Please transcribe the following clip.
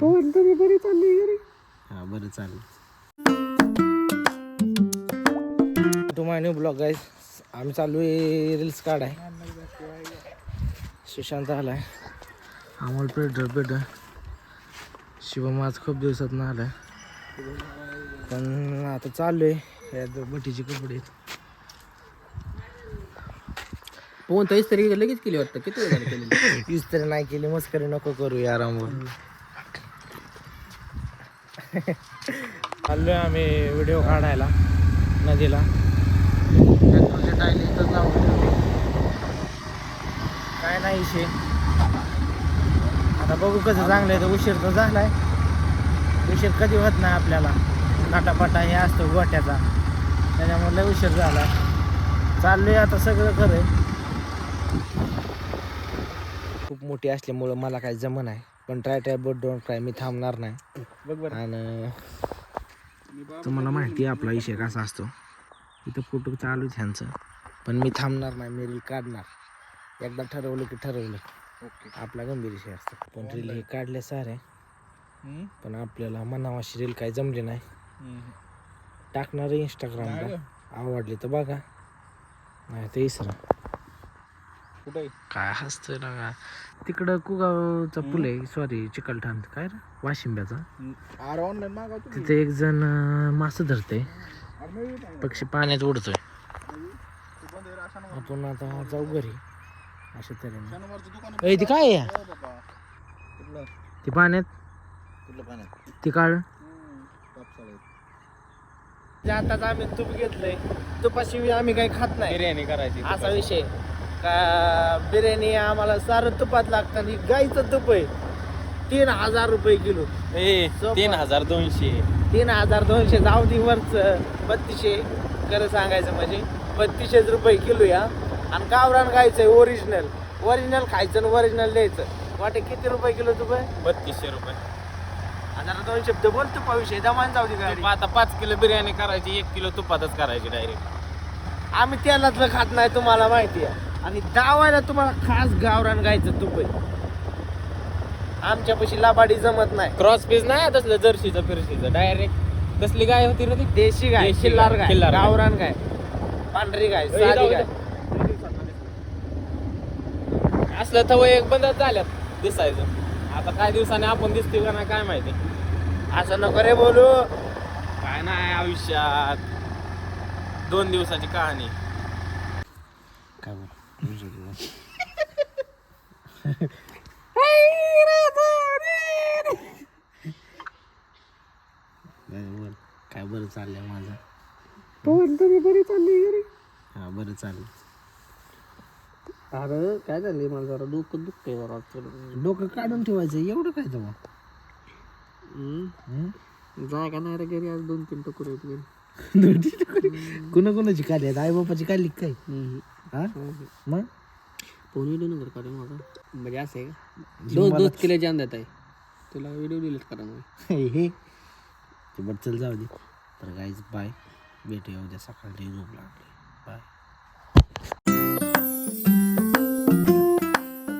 पवन तरी बरी चालली. घरी हा बरं चालेल माय न्यू ब्लॉग गाईज आम्ही चालू आहे रील्स काढाय. सुशांत आलाय. अमोल पेटर पेटर शिवम आज खूप दिवसात ना आलाय. पण आता चालू आहे. यात बटीचे कपडे आहेत. तरी लगेच केली वाटतं. किती वेळ केलेली इस्त्री नाही केली मस्करी नको करू यार चाललो चाललोय आम्ही व्हिडिओ काढायला नदीला. ट्रॅक्टरच्या टायली इथंच काय नाही शे आता बघू कसं चांगलं आहे. तर उशीर तर झालाय. उशीर कधी होत नाही आपल्याला. नाटापाटा हे असतो गोट्याचा त्याच्यामुळे लय उशीर झाला. चाललोय आता सगळं खरं खूप मोठी असल्यामुळं मला काही जमन आहे. पण try try but don't try मी थांबणार नाही. बघ बरं. आणि तुम्हाला माहिती आहे आपला विषय कसा असतो? इथं फोटो चालू ह्यांचं. पण मी थांबणार नाही मी रील काढणार. एकदा ठरवलं की ठरवलं. ओके आपला गंभीर विषय असतो. पण रील हे काढले सारे. पण आपल्याला मनावाशी रील काही जमले नाही. टाकणार इंस्टाग्रामला आवडली तर बघा. नाही तर इसरा. कुठे काय हसतोय ना का तिकडं कुगावचा पूल आहे. सॉरी चिकलठाण काय रे? वाशिंब्याचा. आर ऑनलाईन मागवतो तिथे एक जण अं, मासे धरते पक्षी पाण्यात उडतोय. आपण आता जाऊ घरी. अशा तऱ्हेने. ए ती काय आहे? कुठलं? ती पाण्यात? कुठलं पाण्यात? ती काळ? कापसाळ्यात आताच आम्ही तूप घेतलंय तुपाशिवाय आम्ही काही खात नाही. बिर्याणी करायची असा विषय का बिर्याणी आम्हाला सारं तुपात लागतं आणि गाईचं तुप आहे. तीन हजार रुपये किलो. ए तीन हजार दोनशे. तीन हजार दोनशे जाऊ दे वरच. बत्तीसशे. खरं सांगायचं म्हणजे बत्तीसशेच रुपये किलो या. आणि गावरान खायचंय ओरिजिनल ओरिजिनल खायचं आणि ओरिजिनल द्यायचं. वाटे किती रुपये किलो तुपे बत्तीसशे रुपये. हजार दोन शब्द बोल तुपाविषयी दमान जाऊ दे गाडी. तूप आता पाच किलो बिर्याणी करायची एक किलो तुपातच करायची डायरेक्ट आम्ही तेलातलं खात नाही तुम्हाला माहिती आहे. आणि दावायला तुम्हाला खास गावरान गायचं तुप आहे आमच्यापाशी लाबाडी जमत नाही. क्रॉस पीस नाही तसलं जर्सीचं फिरशीचं. डायरेक्ट कसली गाय होती रे ती? देशी गाय देशी खिल्लार गाय, खिल्लार गाय. गावरान गाय पांढरी गाय ए, साधी जाऊ गाय. असलं तर एक बंदच झाल्यात दिसायचं. आता काय दिवसाने आपण दिसते का नाही काय माहिती. असं नको रे बोलू. काय नाही आयुष्यात. दोन दिवसाची कहाणी. काय बोल? काय बरं चाललंय माझं? पवन तरी बरी चालली घरी हा बरं चालेल अरे काय झालं मला जरा डोकं दुखतंय जरा डोकं काढून ठेवायचं एवढं काय मग जाय का नाही रे घरी? आज दोन तीन टुकुरे कुणा कुणाची काढली आई बापाची काढली काय? हा? मग? फोन व्हिडिओ नंबर काढेल माझा. म्हणजे असं आहे का? दोन दोन आहे. तुला व्हिडिओ डिलीट करा मग. हे ते बट चल जाऊ दे. तर गाईज बाय भेटूया उद्या सकाळी. झोप लागली. बाय